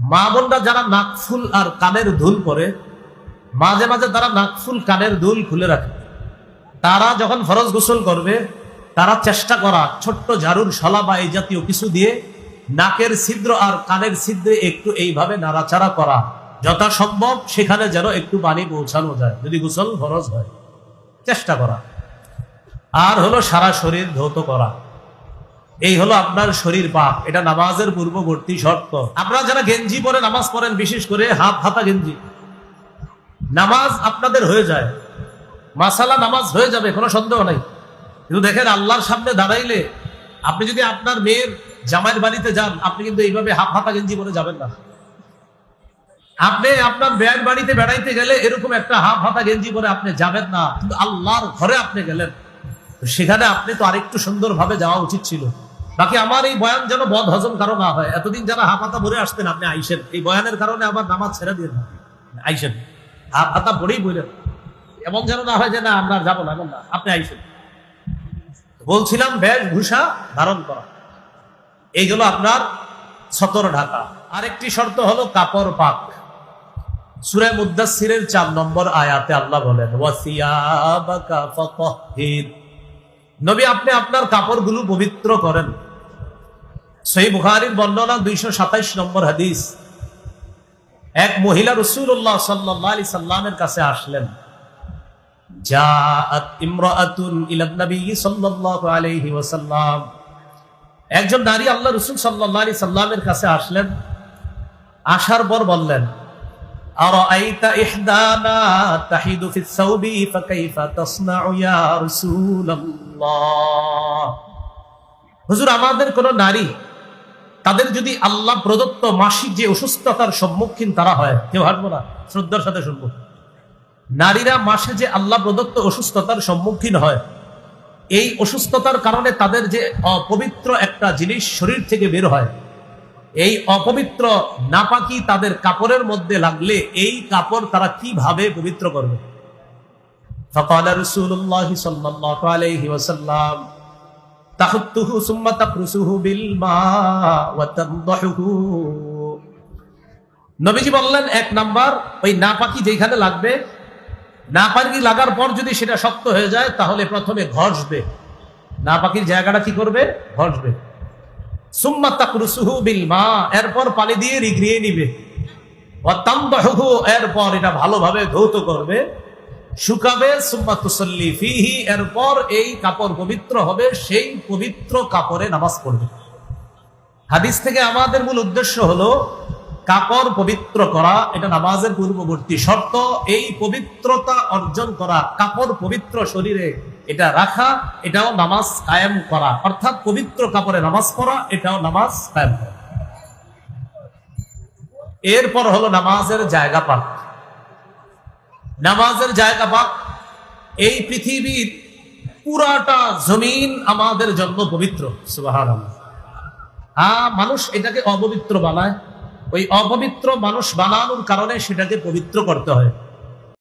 মা বোনরা যারা নাকফুল আর কানের দুল পরে, মাঝে মাঝে তারা নাকফুল কানের দুল খুলে রাখে। তারা যখন ফরজ গোসল করবে, তারা চেষ্টা করা ছোট্ট ঝাড়ুর শলা বা এই জাতীয় কিছু দিয়ে নাকের ছিদ্র আর কানের ছিদ্রে একটু এইভাবে নাড়াচাড়া করা। যথাসম্ভব সেখানে যেন একটু পানি পৌঁছানো যায়, যদি গোসল ফরজ হয়। চেষ্টা করা। আর হলো সারা শরীর ধৌত করা। এই হলো আপনার শরীর পাপ। এটা নামাজের পূর্ববর্তী শর্ত। আপনারা যারা গেঞ্জি পরে নামাজ পড়েন, বিশেষ করে হাত হাতা গেঞ্জি, নামাজ আপনাদের হয়ে যায়। মাসালা নামাজ হয়ে যাবে, কোনো সন্দেহ নাই। কিন্তু দেখেন, আল্লাহর সামনে দাঁড়াইলে আপনি যদি আপনার মেয়ের জামাইয়ের বাড়িতে যান, আপনি কিন্তু এইভাবে হাফ হাতা গেঞ্জি পরে যাবেন না। আপনি আপনার ব্যয়ের বাড়িতে বেড়াইতে গেলে এরকম একটা হাফ হাতা গেঞ্জি পরে আপনি যাবেন না। কিন্তু আল্লাহর ঘরে আপনি গেলেন। সেখানে আপনি তো আরেকটু সুন্দরভাবে যাওয়া উচিত ছিল। বাকি আমার এই বয়ান যেন বদ হজম কারও না হয়। এতদিন যারা হাফ হাতা ভরে আসতেন, আপনি আইসেন। এই বয়ানের কারণে আবার নামাজ ছেড়ে দিয়ে আইসেন। হাফ হাতা ভরেই বললেন এমন যেন না হয় যে, না, আমরা যাব না না, আপনি আইসেন। বলছিলাম, বেশভূষা ধারণ করা। এই এইগুলো আপনার সতর ঢাকা। আরেকটি শর্ত হলো কাপড় পাক। সুরে মুদাসিরের চার নম্বর আয়াতে আল্লাহ বলেন নবী, আপনি আপনার কাপড়গুলো পবিত্র করেন। সহি বর্ণনা দুইশো নম্বর হাদিস। এক মহিলা রসুল্লাহ সাল্লাহ আলি সাল্লামের কাছে আসলেন। একজন নারী আল্লাহ রসুল সাল্লাহ আলি সাল্লামের কাছে আসলেন। আসার পর বললেন হুজুর, আমাদের কোন নারী তাদের যদি আল্লাহ প্রদত্ত মাসিক যে অসুস্থতার সম্মুখীন তারা হয়, কেউ হাঁটবো না, শ্রদ্ধার সাথে শুনব। নারীরা মাসে যে আল্লাহ প্রদত্ত অসুস্থতার সম্মুখীন হয়, এই অসুস্থতার কারণে তাদের যে অপবিত্র একটা জিনিস শরীর থেকে বের হয়, এই অপবিত্র নাপাকি তাদের কাপড়ের মধ্যে লাগলে এই কাপড় তারা কীভাবে পবিত্র করবে? ফকাল রসুল্লাহ সাল্লাহ তাহতুহু সুম্মা তাফরুসুহু বিল মা ওয়া তানদাহুহু নবীজি বললেন, এক নাম্বার, ওই নাপাকি যেখানে লাগবে, নাপাকি লাগার পর যদি সেটা শক্ত হয়ে যায়, তাহলে প্রথমে ঘষবে। নাপাকির জায়গাটা কি করবে? ঘষবে। সুম্মা তাকরুসুহু বিল মা, এরপর পালি দিয়ে রিগড়িয়ে নিবে। অত্যন্ত এরপর এটা ভালোভাবে ধৌত করবে। শুকাবে সেই পবিত্র হাদিস থেকে আমাদের মূল উদ্দেশ্য পূর্ববর্তী শর্ত। এই পবিত্রতা অর্জন করা, কাপড় পবিত্র শরীরে এটা রাখা, এটাও নামাজ কায়েম করা। অর্থাৎ পবিত্র কাপড়ে নামাজ পড়া, এটাও নামাজ কায়েম করা। এরপর হলো নামাজের জায়গা পাক নামাজের জায়গা পাক এই পৃথিবীর পুরাটা জমিন আমাদের জন্য পবিত্র হ্যাঁ মানুষ এটাকে অপবিত্র বানায়। ওই অপবিত্র মানুষ বানানোর কারণে সেটাকে পবিত্র করতে হয়।